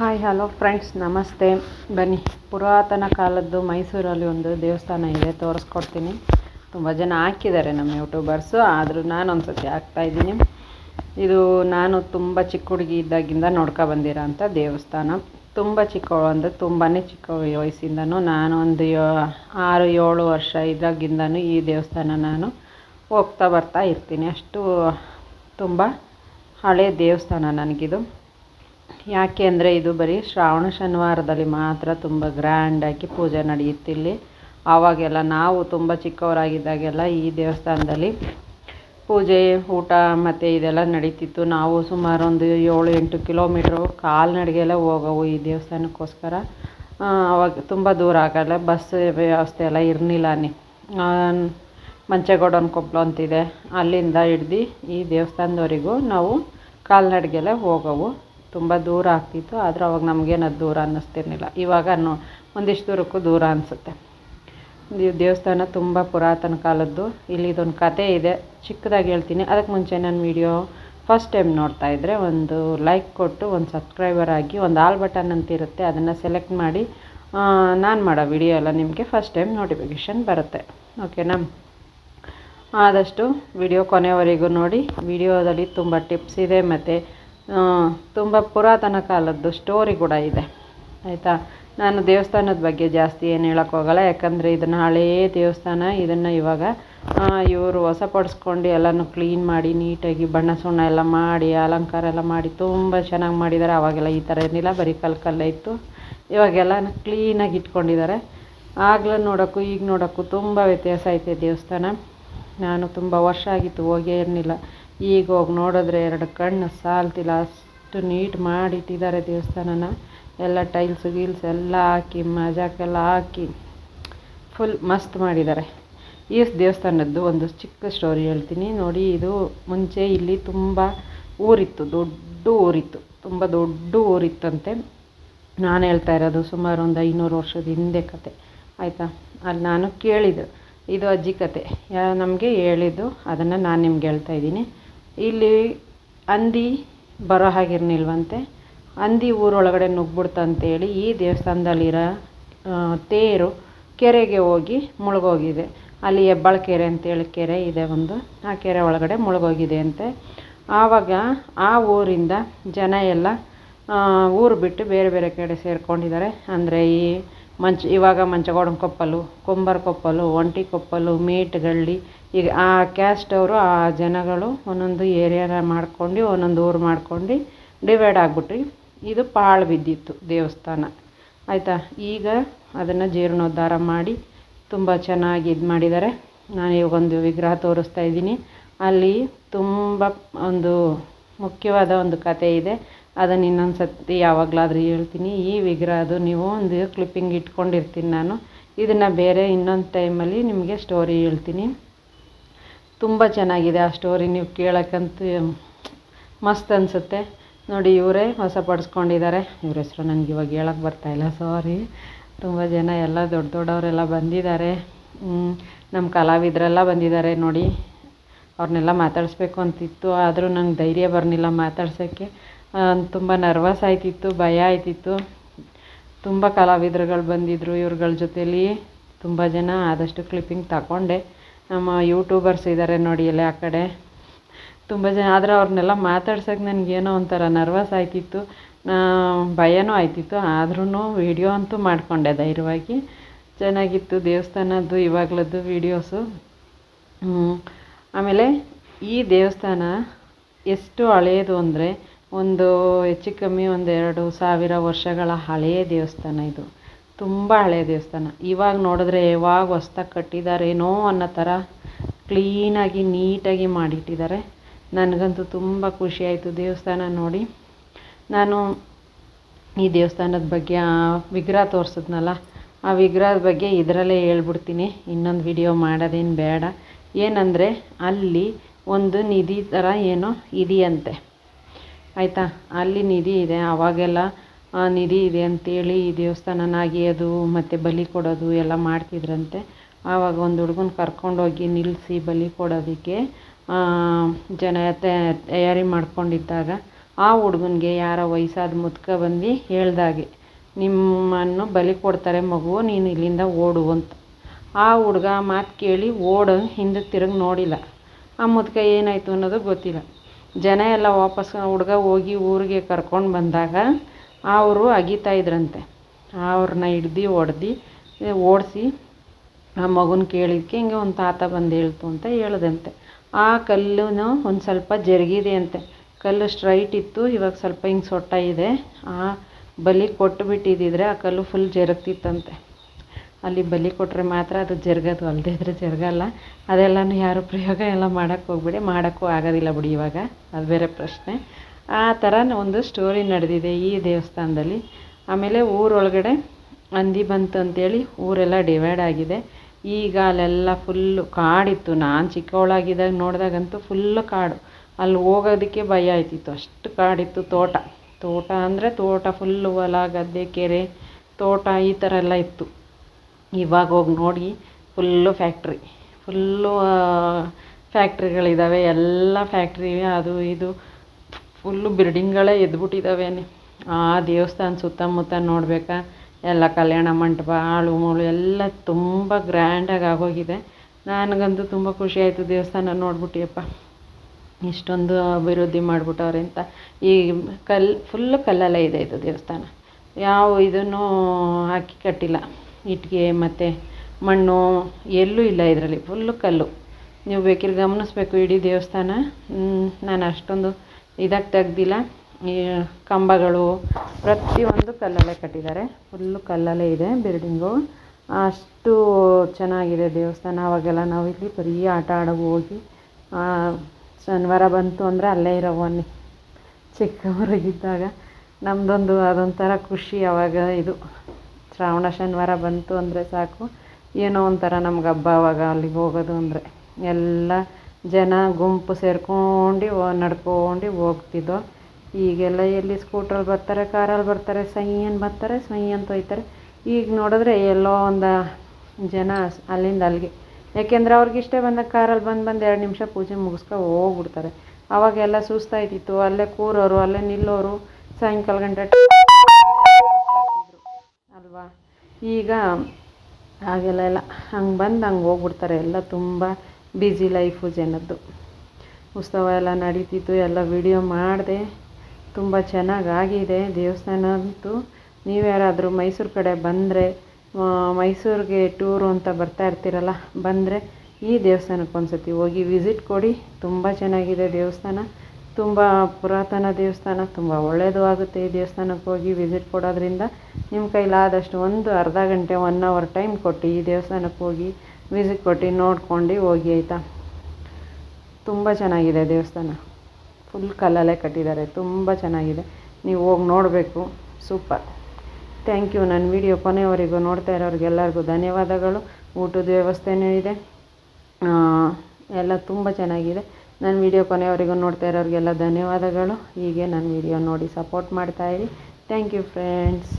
Hi hello friends ನಮಸ್ತೆ. ಬನ್ನಿ. ಪುರಾತನ ಕಾಲದ್ದು ಮೈಸೂರಲ್ಲಿ ಒಂದು ದೇವಸ್ಥಾನ ಇದೆ. ತೋರಿಸ್ಕೊಡ್ತೀನಿ. ತುಂಬ ಜನ ಹಾಕಿದ್ದಾರೆ ನಮ್ಮ ಯೂಟ್ಯೂಬರ್ಸು ಆದರೂ ನಾನು ಒಂದು ಸತಿ ಹಾಕ್ತಾಯಿದ್ದೀನಿ ಇದು ನಾನು ತುಂಬ ಚಿಕ್ಕ ಹುಡುಗಿ ಇದ್ದಾಗಿಂದ ನೋಡ್ಕೊ ಬಂದಿರೋ ಅಂಥ ದೇವಸ್ಥಾನ. ತುಂಬ ಚಿಕ್ಕವಳು ಅಂದರೆ ತುಂಬಾ ಚಿಕ್ಕ ವಯಸ್ಸಿಂದನೂ ನಾನು ಒಂದು ಆರು, ಏಳು ವರ್ಷ ಇದ್ದಾಗಿಂದನೂ ಈ ದೇವಸ್ಥಾನ ನಾನು ಹೋಗ್ತಾ ಬರ್ತಾ ಇರ್ತೀನಿ. ಅಷ್ಟು ತುಂಬ ಹಳೆ ದೇವಸ್ಥಾನ ನನಗಿದು. ಯಾಕೆ ಅಂದರೆ ಇದು ಬರೀ ಶ್ರಾವಣ ಶನಿವಾರದಲ್ಲಿ ಮಾತ್ರ ತುಂಬ ಗ್ರ್ಯಾಂಡಾಗಿ ಪೂಜೆ ನಡೆಯುತ್ತಿಲ್ಲಿ. ಆವಾಗೆಲ್ಲ ನಾವು ತುಂಬ ಚಿಕ್ಕವರಾಗಿದ್ದಾಗೆಲ್ಲ ಈ ದೇವಸ್ಥಾನದಲ್ಲಿ ಪೂಜೆ, ಊಟ ಮತ್ತು ಇದೆಲ್ಲ ನಡೀತಿತ್ತು. ನಾವು ಸುಮಾರು ಒಂದು ಏಳು ಎಂಟು ಕಿಲೋಮೀಟ್ರು ಕಾಲ್ನಡಿಗೆಲ್ಲ ಹೋಗೋವು ಈ ದೇವಸ್ಥಾನಕ್ಕೋಸ್ಕರ. ಆವಾಗ ತುಂಬ ದೂರ ಆಗಲ್ಲ ಬಸ್ ವ್ಯವಸ್ಥೆ ಎಲ್ಲ ಇರಲಿಲ್ಲ ನೀ ಮಂಚೇಗೌಡನ ಕೊಪ್ಪಲು ಅಂತಿದೆ. ಅಲ್ಲಿಂದ ಹಿಡ್ದು ಈ ದೇವಸ್ಥಾನದವರೆಗೂ ನಾವು ಕಾಲ್ನಡಿಗೆಲ್ಲ ಹೋಗೋವು. ತುಂಬ ದೂರ ಆಗ್ತಿತ್ತು, ಆದರೆ ಅವಾಗ ನಮಗೇನು ಅದು ದೂರ ಅನ್ನಿಸ್ತಿರ್ಲಿಲ್ಲ. ಇವಾಗ ನೋ ಒಂದಿಷ್ಟು ದೂರಕ್ಕೂ ದೂರ ಅನಿಸುತ್ತೆ. ಈ ದೇವಸ್ಥಾನ ತುಂಬ ಪುರಾತನ ಕಾಲದ್ದು. ಇಲ್ಲಿ ಇದೊಂದು ಕತೆ ಇದೆ, ಚಿಕ್ಕದಾಗಿ ಹೇಳ್ತೀನಿ. ಅದಕ್ಕೆ ಮುಂಚೆ ನನ್ನ ವಿಡಿಯೋ ಫಸ್ಟ್ ಟೈಮ್ ನೋಡ್ತಾ ಇದ್ದರೆ ಒಂದು ಲೈಕ್ ಕೊಟ್ಟು, ಒಂದು ಸಬ್ಸ್ಕ್ರೈಬರ್ ಆಗಿ, ಒಂದು ಆಲ್ ಬಟನ್ ಅಂತ ಇರುತ್ತೆ ಅದನ್ನು ಸೆಲೆಕ್ಟ್ ಮಾಡಿ ನಾನು ಮಾಡೋ ವಿಡಿಯೋ ಎಲ್ಲ ನಿಮಗೆ ಫಸ್ಟ್ ಟೈಮ್ ನೋಟಿಫಿಕೇಷನ್ ಬರುತ್ತೆ. ಓಕೆನಾ ಆದಷ್ಟು ವಿಡಿಯೋ ಕೊನೆವರೆಗೂ ನೋಡಿ. ವಿಡಿಯೋದಲ್ಲಿ ತುಂಬ ಟಿಪ್ಸ್ ಇದೆ, ಮತ್ತು ತುಂಬ ಪುರಾತನ ಕಾಲದ್ದು ಸ್ಟೋರಿ ಕೂಡ ಇದೆ. ಆಯಿತಾ? ನಾನು ದೇವಸ್ಥಾನದ ಬಗ್ಗೆ ಜಾಸ್ತಿ ಏನು ಹೇಳೋಕ್ಕೆ ಹೋಗಲ್ಲ, ಯಾಕಂದರೆ ಇದನ್ನು ಹಳೇ ದೇವಸ್ಥಾನ, ಇದನ್ನು ಇವಾಗ ಇವರು ಹೊಸಪಡಿಸ್ಕೊಂಡು ಎಲ್ಲನೂ ಕ್ಲೀನ್ ಮಾಡಿ, ನೀಟಾಗಿ ಬಣ್ಣ ಸುಣ್ಣ ಎಲ್ಲ ಮಾಡಿ, ಅಲಂಕಾರ ಎಲ್ಲ ಮಾಡಿ, ತುಂಬ ಚೆನ್ನಾಗಿ ಮಾಡಿದ್ದಾರೆ ಆವಾಗೆಲ್ಲ ಈ ಥರ ಏನಿಲ್ಲ, ಬರೀ ಕಲ್ಲು ಕಲ್ಲೇ ಇತ್ತು. ಇವಾಗೆಲ್ಲ ಕ್ಲೀನಾಗಿ ಇಟ್ಕೊಂಡಿದ್ದಾರೆ ಆಗಲೂ ನೋಡೋಕ್ಕೂ, ಈಗ ನೋಡೋಕ್ಕೂ ತುಂಬ ವ್ಯತ್ಯಾಸ ಐತೆ ದೇವಸ್ಥಾನ. ನಾನು ತುಂಬ ವರ್ಷ ಆಗಿತ್ತು ಹೋಗೇ ಇರಲಿಲ್ಲ. ಈಗ ಹೋಗಿ ನೋಡಿದ್ರೆ ಎರಡು ಕಣ್ಣು ಸಾಲ್ತಿಲ್ಲ. ಅಷ್ಟು ನೀಟ್ ಮಾಡಿಟ್ಟಿದ್ದಾರೆ ದೇವಸ್ಥಾನನ. ಎಲ್ಲ ಟೈಲ್ಸ್, ಗೀಲ್ಸ್ ಎಲ್ಲ ಹಾಕಿ ಮಜಾಕೆಲ್ಲ ಹಾಕಿ ಫುಲ್ ಮಸ್ತ್ ಮಾಡಿದ್ದಾರೆ. ಈ ದೇವಸ್ಥಾನದ್ದು ಒಂದು ಚಿಕ್ಕ ಸ್ಟೋರಿ ಹೇಳ್ತೀನಿ. ನೋಡಿ, ಇದು ಮುಂಚೆ ಇಲ್ಲಿ ತುಂಬ ಊರಿತ್ತು. ದೊಡ್ಡ ಊರಿತ್ತು. ತುಂಬ ದೊಡ್ಡ ಊರಿತ್ತಂತೆ. ನಾನು ಹೇಳ್ತಾ ಇರೋದು ಸುಮಾರು ಒಂದು ಐನೂರು ವರ್ಷದ ಹಿಂದೆ ಕತೆ. ಆಯಿತಾ? ಅಲ್ಲಿ ನಾನು ಕೇಳಿದ್ದು. ಇದು ಅಜ್ಜಿ ಕತೆ. ನಮಗೆ ಹೇಳಿದ್ದು. ಅದನ್ನು ನಾನು ನಿಮ್ಗೆ ಹೇಳ್ತಾ ಇದ್ದೀನಿ. ಇಲ್ಲಿ ಹಂದಿ ಬರೋ ಹಾಗಿರ್ನಿಲ್ವಂತೆ ಹಂದಿ ಊರೊಳಗಡೆ ಹೇಳಿ ಈ ದೇವಸ್ಥಾನದಲ್ಲಿರೋ ತೇರು ಕೆರೆಗೆ ಹೋಗಿ ಮುಳುಗೋಗಿದೆ. ಅಲ್ಲಿ ಹೆಬ್ಬಾಳ ಕೆರೆ ಅಂತೇಳಿ ಕೆರೆ ಇದೆ ಒಂದು. ಆ ಕೆರೆ ಒಳಗಡೆ ಮುಳುಗೋಗಿದೆ ಅಂತೆ. ಆವಾಗ ಆ ಊರಿಂದ ಜನ ಎಲ್ಲ ಊರು ಬಿಟ್ಟು ಬೇರೆ ಬೇರೆ ಕಡೆ ಸೇರ್ಕೊಂಡಿದ್ದಾರೆ. ಅಂದರೆ ಈ ಮಂಚ, ಇವಾಗ ಮಂಚಗೌಡನ ಕೊಪ್ಪಲು, ಕುಂಬಾರ ಕೊಪ್ಪಲು, ಒಂಟಿ ಕೊಪ್ಪಲು ಮೀಟ್ಗಳ್ಳಿ ಈಗ ಆ ಕ್ಯಾಸ್ಟ್ ಅವರು, ಆ ಜನಗಳು ಒಂದೊಂದು ಏರಿಯಾನ ಮಾಡ್ಕೊಂಡು, ಒಂದೊಂದು ಊರು ಮಾಡ್ಕೊಂಡು ಡಿವೈಡ್ ಆಗ್ಬಿಟ್ರಿ. ಇದು ಪಾಳು ಬಿದ್ದಿತ್ತು ದೇವಸ್ಥಾನ. ಆಯಿತಾ? ಈಗ ಅದನ್ನು ಜೀರ್ಣೋದ್ಧಾರ ಮಾಡಿ ತುಂಬ ಚೆನ್ನಾಗಿ ಇದು ಮಾಡಿದ್ದಾರೆ ನಾನು ಇವಾಗೊಂದು ವಿಗ್ರಹ ತೋರಿಸ್ತಾ ಇದ್ದೀನಿ. ಅಲ್ಲಿ ತುಂಬ ಒಂದು ಮುಖ್ಯವಾದ ಒಂದು ಕತೆ ಇದೆ. ಅದನ್ನು ಇನ್ನೊಂದು ಸತಿ ಯಾವಾಗಲಾದ್ರೂ ಹೇಳ್ತೀನಿ. ಈ ವಿಗ್ರಹದ್ದು ನೀವು ಒಂದು ಕ್ಲಿಪ್ಪಿಂಗ್ ಇಟ್ಕೊಂಡಿರ್ತೀನಿ ನಾನು. ಇದನ್ನು ಬೇರೆ ಇನ್ನೊಂದು ಟೈಮಲ್ಲಿ ನಿಮಗೆ ಸ್ಟೋರಿ ಹೇಳ್ತೀನಿ. ತುಂಬ ಚೆನ್ನಾಗಿದೆ ಆ ಸ್ಟೋರಿ ನೀವು ಕೇಳೋಕ್ಕಂತೂ ಮಸ್ತ್ ಅನಿಸುತ್ತೆ. ನೋಡಿ, ಇವರೇ ಹೊಸಪಡಿಸ್ಕೊಂಡಿದ್ದಾರೆ ಇವ್ರ ಹೆಸರು ನನಗೆ ಇವಾಗ ಹೇಳೋಕ್ಕೆ ಬರ್ತಾಯಿಲ್ಲ ಸಾರಿ ತುಂಬ ಜನ ಎಲ್ಲ ದೊಡ್ಡ ದೊಡ್ಡವರೆಲ್ಲ ಬಂದಿದ್ದಾರೆ. ನಮ್ಮ ಕಲಾವಿದರೆಲ್ಲ ಬಂದಿದ್ದಾರೆ ನೋಡಿ. ಅವ್ರನ್ನೆಲ್ಲ ಮಾತಾಡಿಸ್ಬೇಕು ಅಂತಿತ್ತು. ಆದರೂ ನಂಗೆ ಧೈರ್ಯ ಬರಲಿಲ್ಲ ಮಾತಾಡ್ಸೋಕ್ಕೆ. ತುಂಬ ನರ್ವಸ್ ಆಯ್ತಿತ್ತು, ಭಯ ಆಯ್ತಿತ್ತು. ತುಂಬ ಕಲಾವಿದರುಗಳು ಬಂದಿದ್ದರು ಇವ್ರುಗಳ ಜೊತೇಲಿ ತುಂಬ ಜನ ಆದಷ್ಟು ಕ್ಲಿಪ್ಪಿಂಗ್ ತಗೊಂಡೆ. ನಮ್ಮ ಯೂಟ್ಯೂಬರ್ಸ್ ಇದ್ದಾರೆ ನೋಡಿ ಎಲ್ಲ ಆ ಕಡೆ. ತುಂಬ ಜನ, ಆದರೆ ಅವ್ರನ್ನೆಲ್ಲ ಮಾತಾಡ್ಸೋಕೆ ನನಗೇನೋ ಒಂಥರ ನರ್ವಸ್ ಆಯ್ತಿತ್ತು. ಭಯನೂ ಆಯ್ತಿತ್ತು. ಆದ್ರೂ ವೀಡಿಯೋ ಅಂತೂ ಮಾಡಿಕೊಂಡೆ ಧೈರ್ಯವಾಗಿ. ಚೆನ್ನಾಗಿತ್ತು ದೇವಸ್ಥಾನದ್ದು, ಇವಾಗಲದ್ದು ವೀಡಿಯೋಸು. ಆಮೇಲೆ ಈ ದೇವಸ್ಥಾನ ಎಷ್ಟು ಹಳೆಯದು ಅಂದರೆ ಒಂದು ಹೆಚ್ಚು ಕಮ್ಮಿ ಒಂದು ಎರಡು ಸಾವಿರ ವರ್ಷಗಳ ಹಳೆಯ ದೇವಸ್ಥಾನ ಇದು. ತುಂಬ ಹಳೆಯ ದೇವಸ್ಥಾನ. ಇವಾಗ ನೋಡಿದ್ರೆ ಯಾವಾಗ ಹೊಸ್ದಾಗಿ ಕಟ್ಟಿದಾರೇನೋ ಅನ್ನೋ ಥರ ಕ್ಲೀನಾಗಿ ನೀಟಾಗಿ ಮಾಡಿಟ್ಟಿದ್ದಾರೆ. ನನಗಂತೂ ತುಂಬ ಖುಷಿಯಾಯಿತು ದೇವಸ್ಥಾನ ನೋಡಿ. ನಾನು ಈ ದೇವಸ್ಥಾನದ ಬಗ್ಗೆ ವಿಗ್ರಹ ತೋರಿಸಿದ್ನಲ್ಲ, ಆ ವಿಗ್ರಹದ ಬಗ್ಗೆ ಇದರಲ್ಲೇ ಹೇಳ್ಬಿಡ್ತೀನಿ. ಇನ್ನೊಂದು ವಿಡಿಯೋ ಮಾಡೋದೇನು ಬೇಡ. ಏನಂದರೆ ಅಲ್ಲಿ ಒಂದು ನಿಧಿ ಥರ ಏನೋ ಇದೆಯಂತೆ. ಆಯಿತಾ? ಅಲ್ಲಿ ನಿಧಿ ಇದೆ. ಆವಾಗೆಲ್ಲ ನಿಧಿ ಇದೆ ಅಂತೇಳಿ ಈ ದೇವಸ್ಥಾನನ ಅಗೆಯೋದು ಮತ್ತು ಬಲಿ ಕೊಡೋದು ಎಲ್ಲ ಮಾಡ್ತಿದ್ರಂತೆ. ಆವಾಗ ಒಂದು ಹುಡುಗನ ಕರ್ಕೊಂಡೋಗಿ ನಿಲ್ಲಿಸಿ ಬಲಿ ಕೊಡೋದಕ್ಕೆ ಜನ ತಯಾರಿ ಮಾಡ್ಕೊಂಡಿದ್ದಾಗ ಆ ಹುಡುಗನಿಗೆ ಯಾರೋ ವಯಸ್ಸಾದ ಮುದ್ಕ ಬಂದು ಹೇಳ್ದಾಗೆ, ನಿಮ್ಮನ್ನು ಬಲಿ ಕೊಡ್ತಾರೆ ಮಗು ನೀನು ಇಲ್ಲಿಂದ ಓಡು ಅಂತ. ಆ ಹುಡ್ಗ ಮಾತು ಕೇಳಿ ಓಡಿ ಹಿಂದಕ್ಕೆ ತಿರುಗಿ ನೋಡಿಲ್ಲ. ಆ ಮುದ್ಕ ಏನಾಯಿತು ಅನ್ನೋದು ಗೊತ್ತಿಲ್ಲ. ಜನ ಎಲ್ಲ ವಾಪಸ್ ಹುಡ್ಗ ಹೋಗಿ ಊರಿಗೆ ಕರ್ಕೊಂಡು ಬಂದಾಗ ಅವರು ಅಗೀತಾ ಇದ್ರಂತೆ. ಅವ್ರನ್ನ ಹಿಡ್ದು ಹೊಡ್ದು ಓಡಿಸಿ ಆ ಮಗುನ ಕೇಳಿದ್ದಕ್ಕೆ ಹಿಂಗೆ ಒಂದು ತಾತ ಬಂದು ಹೇಳ್ತು ಅಂತ ಹೇಳ್ದಂತೆ. ಆ ಕಲ್ಲೂ ಒಂದು ಸ್ವಲ್ಪ ಜರುಗಿದೆ ಅಂತೆ. ಕಲ್ಲು ಸ್ಟ್ರೈಟ್ ಇತ್ತು, ಇವಾಗ ಸ್ವಲ್ಪ ಹಿಂಗೆ ಸೊಟ್ಟ ಇದೆ. ಆ ಬಲಿ ಕೊಟ್ಟು ಬಿಟ್ಟಿದ್ದಿದ್ರೆ ಆ ಕಲ್ಲು ಫುಲ್ ಜರುಗ್ತಿತ್ತಂತೆ. ಅಲ್ಲಿ ಬಲಿ ಕೊಟ್ಟರೆ ಮಾತ್ರ ಅದು ಜರಗೋದು ಅಲ್ಲದೇ ಇದ್ರೆ ಜರಗಲ್ಲ. ಅದೆಲ್ಲನೂ ಯಾರು ಪ್ರಯೋಗ ಎಲ್ಲ ಮಾಡೋಕ್ಕೆ ಹೋಗ್ಬೇಡಿ, ಮಾಡೋಕ್ಕೂ ಆಗೋದಿಲ್ಲ ಬಿಡಿ ಇವಾಗ. ಅದು ಬೇರೆ ಪ್ರಶ್ನೆ. ಆ ಥರ ಒಂದು ಸ್ಟೋರಿ ನಡೆದಿದೆ ಈ ದೇವಸ್ಥಾನದಲ್ಲಿ. ಆಮೇಲೆ ಊರೊಳಗಡೆ ಹಂದಿ ಬಂತು ಅಂತೇಳಿ ಊರೆಲ್ಲ ಡಿವೈಡ್ ಆಗಿದೆ. ಈಗ ಅಲ್ಲೆಲ್ಲ ಫುಲ್ಲು ಕಾಡಿತ್ತು. ನಾನು ಚಿಕ್ಕವಳಾಗಿದ್ದಾಗ ನೋಡಿದಾಗಂತೂ ಫುಲ್ಲು ಕಾಡು. ಅಲ್ಲಿ ಹೋಗೋದಕ್ಕೆ ಭಯ ಆಯ್ತಿತ್ತು. ಅಷ್ಟು ಕಾಡಿತ್ತು ತೋಟ. ತೋಟ ಅಂದರೆ ತೋಟ ಫುಲ್ಲು ಹೊಲ, ಗದ್ದೆ, ಕೆರೆ, ತೋಟ ಈ ಥರ ಎಲ್ಲ ಇತ್ತು. ಇವಾಗ ಹೋಗಿ ನೋಡಿ ಫುಲ್ಲು ಫ್ಯಾಕ್ಟ್ರಿ ಫುಲ್ಲು ಫ್ಯಾಕ್ಟ್ರಿಗಳಿದ್ದಾವೆ ಎಲ್ಲ ಫ್ಯಾಕ್ಟ್ರಿ ಅದು ಇದು. ಫುಲ್ಲು ಬಿಲ್ಡಿಂಗ್ಗಳೇ ಎದ್ಬಿಟ್ಟಿದ್ದಾವೆ ಆ ದೇವಸ್ಥಾನ ಸುತ್ತಮುತ್ತ ನೋಡಬೇಕಾ? ಎಲ್ಲ ಕಲ್ಯಾಣ ಮಂಟಪ, ಆಳು ಮೂಳು, ಎಲ್ಲ ತುಂಬ ಗ್ರ್ಯಾಂಡಾಗಿ ಆಗೋಗಿದೆ. ನನಗಂತೂ ತುಂಬ ಖುಷಿ ಆಯಿತು ದೇವಸ್ಥಾನ ನೋಡ್ಬಿಟ್ಟಿಯಪ್ಪ. ಇಷ್ಟೊಂದು ಅಭಿವೃದ್ಧಿ ಮಾಡಿಬಿಟ್ಟವ್ರೆ ಅಂತ. ಈ ಕಲ್ಲು ಫುಲ್ಲು ಕಲ್ಲಲ್ಲೇ ಇದೆ ಇದು ದೇವಸ್ಥಾನ. ಯಾವ ಇದನ್ನು ಹಾಕಿ ಕಟ್ಟಿಲ್ಲ. ಇಟ್ಟಿಗೆ ಮತ್ತು ಮಣ್ಣು ಎಲ್ಲೂ ಇಲ್ಲ ಇದರಲ್ಲಿ ಫುಲ್ಲು ಕಲ್ಲು. ನೀವು ಬೇಕಿದ್ರೆ ಗಮನಿಸ್ಬೇಕು ಇಡೀ ದೇವಸ್ಥಾನ. ನಾನು ಅಷ್ಟೊಂದು ಇದಾಗಿ ತೆಗ್ದಿಲ್ಲ. ಈ ಕಂಬಗಳು ಪ್ರತಿಯೊಂದು ಕಲ್ಲಲ್ಲೇ ಕಟ್ಟಿದ್ದಾರೆ. ಫುಲ್ಲು ಕಲ್ಲಲ್ಲೇ ಇದೆ ಬಿಲ್ಡಿಂಗು ಅಷ್ಟು ಚೆನ್ನಾಗಿದೆ ದೇವಸ್ಥಾನ. ಅವಾಗೆಲ್ಲ ನಾವು ಇಲ್ಲಿ ಬರೀ ಆಟ ಆಡೋಕೆ ಹೋಗಿ ಶನಿವಾರ ಬಂತು ಅಂದರೆ ಅಲ್ಲೇ ಇರೋವನ್ನಿ ಚಿಕ್ಕವರಾಗಿದ್ದಾಗ ನಮ್ಮದೊಂದು ಅದೊಂಥರ ಖುಷಿ ಅವಾಗ ಇದು. ಶ್ರಾವಣ ಶನಿವಾರ ಬಂತು ಅಂದರೆ ಸಾಕು. ಏನೋ ಒಂಥರ ನಮ್ಗೆ ಹಬ್ಬ ಆವಾಗ ಅಲ್ಲಿಗೆ ಹೋಗೋದು ಅಂದರೆ. ಎಲ್ಲ ಜನ ಗುಂಪು ಸೇರ್ಕೊಂಡು ನಡ್ಕೊಂಡು ಹೋಗ್ತಿದ್ದೋ ಈಗೆಲ್ಲ ಎಲ್ಲಿ ಸ್ಕೂಟ್ರಲ್ಲಿ ಬರ್ತಾರೆ, ಕಾರಲ್ಲಿ ಬರ್ತಾರೆ, ಸೈಯನ್ ಬರ್ತಾರೆ ಸೈ ಅಂತ ಹೋಗ್ತಾರೆ ಈಗ ನೋಡಿದ್ರೆ ಎಲ್ಲೋ ಒಂದು ಜನ ಅಲ್ಲಿಂದ ಅಲ್ಲಿಗೆ. ಯಾಕೆಂದರೆ ಅವ್ರಿಗೆ ಇಷ್ಟೇ ಬಂದಾಗ ಕಾರಲ್ಲಿ ಬಂದು ಬಂದು ಎರಡು ನಿಮಿಷ ಪೂಜೆ ಮುಗಿಸ್ಕೊ ಹೋಗ್ಬಿಡ್ತಾರೆ. ಅವಾಗೆಲ್ಲ ಸುಸ್ತಾಯ್ತಿತ್ತು. ಅಲ್ಲೇ ಕೂರೋರು, ಅಲ್ಲೇ ನಿಲ್ಲೋರು, ಸಾಯಂಕಾಲ ಗಂಟೆ ಈಗ ಹಾಗೆಲ್ಲ ಇಲ್ಲ. ಹಂಗೆ ಬಂದು ಹಂಗೆ ಹೋಗ್ಬಿಡ್ತಾರೆ. ಎಲ್ಲ ತುಂಬ ಬ್ಯುಸಿ ಲೈಫು ಜನದ್ದು. ಉತ್ಸವ ಎಲ್ಲ ನಡೀತಿತ್ತು. ಎಲ್ಲ ವಿಡಿಯೋ ಮಾಡಿದೆ. ತುಂಬ ಚೆನ್ನಾಗಿ ಆಗಿದೆ. ದೇವಸ್ಥಾನ ಅಂತೂ ನೀವು ಯಾರಾದರೂ ಮೈಸೂರು ಕಡೆ ಬಂದರೆ ಮೈಸೂರಿಗೆ ಟೂರು ಅಂತ ಬರ್ತಾ ಇರ್ತೀರಲ್ಲ, ಬಂದರೆ ಈ ದೇವಸ್ಥಾನಕ್ಕೆ ಒಂದು ಸತಿ ಹೋಗಿ ವಿಸಿಟ್ ಕೊಡಿ. ತುಂಬ ಚೆನ್ನಾಗಿದೆ ದೇವಸ್ಥಾನ. ತುಂಬ ಪುರಾತನ ದೇವಸ್ಥಾನ, ತುಂಬ ಒಳ್ಳೆಯದು ಆಗುತ್ತೆ ಈ ದೇವಸ್ಥಾನಕ್ಕೆ ಹೋಗಿ ವಿಸಿಟ್ ಕೊಡೋದ್ರಿಂದ. ನಿಮ್ಮ ಕೈಲಾದಷ್ಟು ಒಂದು ಅರ್ಧ ಗಂಟೆ ಒನ್ ಅವರ್ ಟೈಮ್ ಕೊಟ್ಟು ಈ ದೇವಸ್ಥಾನಕ್ಕೆ ಹೋಗಿ ವಿಸಿಟ್ ಕೊಟ್ಟು ನೋಡ್ಕೊಂಡು ಹೋಗಿ, ಆಯಿತಾ? ತುಂಬ ಚೆನ್ನಾಗಿದೆ ದೇವಸ್ಥಾನ. ಫುಲ್ ಕಲ್ಲಲ್ಲೇ ಕಟ್ಟಿದ್ದಾರೆ, ತುಂಬ ಚೆನ್ನಾಗಿದೆ. ನೀವು ಹೋಗಿ ನೋಡಬೇಕು ಸೂಪರ್ ಥ್ಯಾಂಕ್ ಯು ನನ್ನ ವಿಡಿಯೋ ಕೊನೆಯವರೆಗೂ ನೋಡ್ತಾ ಇರೋರಿಗೆಲ್ಲರಿಗೂ ಧನ್ಯವಾದಗಳು. ಊಟದ ವ್ಯವಸ್ಥೆನೂ ಇದೆ. ಎಲ್ಲ ತುಂಬ ಚೆನ್ನಾಗಿದೆ. ನನ್ನ ವಿಡಿಯೋ ಕೊನೆಯವರೆಗೂ ನೋಡ್ತಾ ಇರೋರಿಗೆಲ್ಲ ಧನ್ಯವಾದಗಳು. ಹೀಗೆ ನನ್ನ ವಿಡಿಯೋ ನೋಡಿ ಸಪೋರ್ಟ್ ಮಾಡ್ತಾಯಿರಿ ಥ್ಯಾಂಕ್ ಯು ಫ್ರೆಂಡ್ಸ್